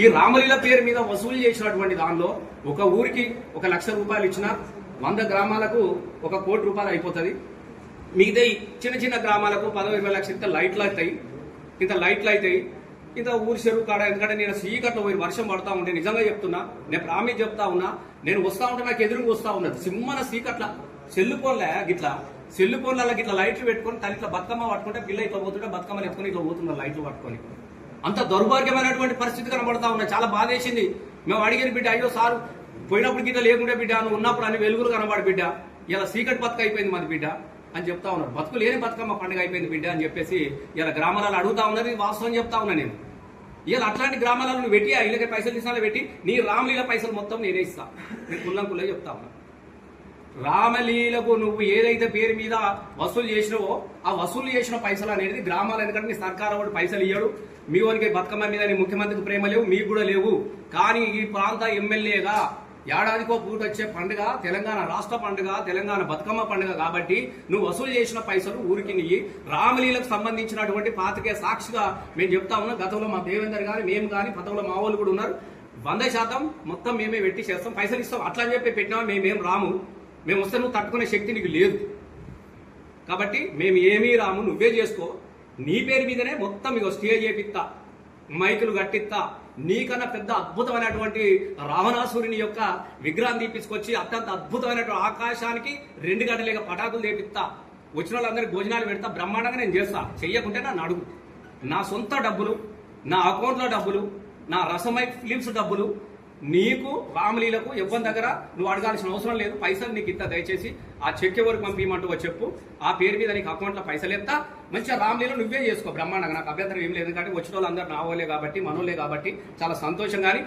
ఈ రామలీల పేరు మీద వసూలు చేసినటువంటి దానిలో ఒక ఊరికి ఒక లక్ష రూపాయలు ఇచ్చిన వంద గ్రామాలకు ఒక కోటి రూపాయలు అయిపోతుంది. మిగతా చిన్న చిన్న గ్రామాలకు పదవి ఇరవై లక్షలు ఇంత లైట్లు అవుతాయి. ఇంత లైట్లు అవుతాయి. ఇంత ఊరి చెరువు కాడ ఎందుకంటే నేను సీకట్లో పోయి వర్షం పడతా ఉంటే నిజంగా చెప్తున్నా నేను ప్రామిస్ చెప్తా ఉన్నా నేను వస్తా ఉంటే నాకు ఎదురుగా వస్తా ఉన్నది. సింహన సీకట్ల సెల్లు ఫోన్లే గిట్లా సెల్లు ఫోన్లలో గిట్లా లైట్లు పెట్టుకొని తను ఇట్లా బతుకమ్మ పట్టుకుంటే పిల్ల ఇట్లా పోతుంటే బతుకమ్మ ఎత్తుకొని ఇట్లా పోతున్నారు లైట్లు పట్టుకొని. అంత దౌర్భాగ్యమైనటువంటి పరిస్థితి కనబడతా ఉన్నాయి. చాలా బాధ వేసింది. మేము అడిగిన బిడ్డ అయ్యో సార్ పోయినప్పుడు గిట్ల లేకుండా బిడ్డ నువ్వు ఉన్నప్పుడు అన్ని వెలుగులు కనబడి బిడ్డ ఇలా సీకట్ బతుక అయిపోయింది మాది బిడ్డ అని చెప్తా ఉన్నారు. బతుకు లేని బతుకమ్మ పండుగ అయిపోయింది బిడ్డ అని చెప్పేసి ఇలా గ్రామాలలో అడుగుతా ఉన్నది వాస్తవం చెప్తా ఉన్నా నేను. ఇలా అట్లాంటి గ్రామాలలో నువ్వు పెట్టి ఆ ఇళ్ళకి పైసలు ఇస్తాను పెట్టి నీ రామలీల పైసలు మొత్తం నేనే ఇస్తా. నేను కుల్లం కుల్లే చెప్తా ఉన్నా. రామలీలకు నువ్వు ఏదైతే పేరు మీద వసూలు చేసినావో ఆ వసూలు చేసిన పైసలు అనేది గ్రామాలు ఎందుకంటే నీ సర్కారు వాడు పైసలు ఇయ్యడు. మీ వానికి బతుకమ్మ మీద నీ ముఖ్యమంత్రికి ప్రేమ లేవు మీకు కూడా లేవు. కానీ ఈ ప్రాంత ఎమ్మెల్యేగా ఏడాదికో పూట వచ్చే పండుగ తెలంగాణ రాష్ట్ర పండుగ తెలంగాణ బతుకమ్మ పండుగ కాబట్టి నువ్వు వసూలు చేసిన పైసలు ఊరికి నీ రామలీలకు సంబంధించినటువంటి పాతికే సాక్షిగా మేము చెప్తా ఉన్నాం. గతంలో మా దేవేందర్ గారు మేము కానీ గతంలో మా వాళ్ళు కూడా ఉన్నారు. వంద శాతం మొత్తం మేమే పెట్టి చేస్తాం పైసలు ఇస్తాం. అట్లా చెప్పి పెట్టినా. మేమేం రాము. మేము వస్తే నువ్వు తట్టుకునే శక్తి నీకు లేదు. కాబట్టి మేము ఏమీ రాము నువ్వే చేసుకో. నీ పేరు మీదనే మొత్తం మీకు స్టేజ్ చేపిస్తా మైకులు కట్టిస్తా నీకన్నా పెద్ద అద్భుతమైనటువంటి రావణాసురుని యొక్క విగ్రహం తీపించుకొచ్చి అత్యంత అద్భుతమైనటువంటి ఆకాశానికి రెండు గంటలేక పటాకులు తెపిస్తా వచ్చిన వాళ్ళందరికీ భోజనాలు పెడతా బ్రహ్మాండంగా నేను చేస్తా. చెయ్యకుంటే నన్ను అడుగు. నా సొంత డబ్బులు నా అకౌంట్లో డబ్బులు నా రసమై ఫిలిమ్స్ డబ్బులు నీకు రామలీలకు ఇవ్వని దగ్గర నువ్వు అడగాల్సిన అవసరం లేదు. పైసలు నీకు ఇంత దయచేసి ఆ చెక్ ఎవరికి పంపించమంటూ చెప్పు. ఆ పేరు మీద నీకు అకౌంట్లో పైసలు ఎత్తా. మంచిగా రామలీల నువ్వే చేసుకో బ్రహ్మాండంగా. నాకు అభ్యంతరం ఏం లేదు ఎందుకంటే వచ్చిన వాళ్ళందరూ నా వాళ్ళే కాబట్టి మనోలే కాబట్టి చాలా సంతోషం కానీ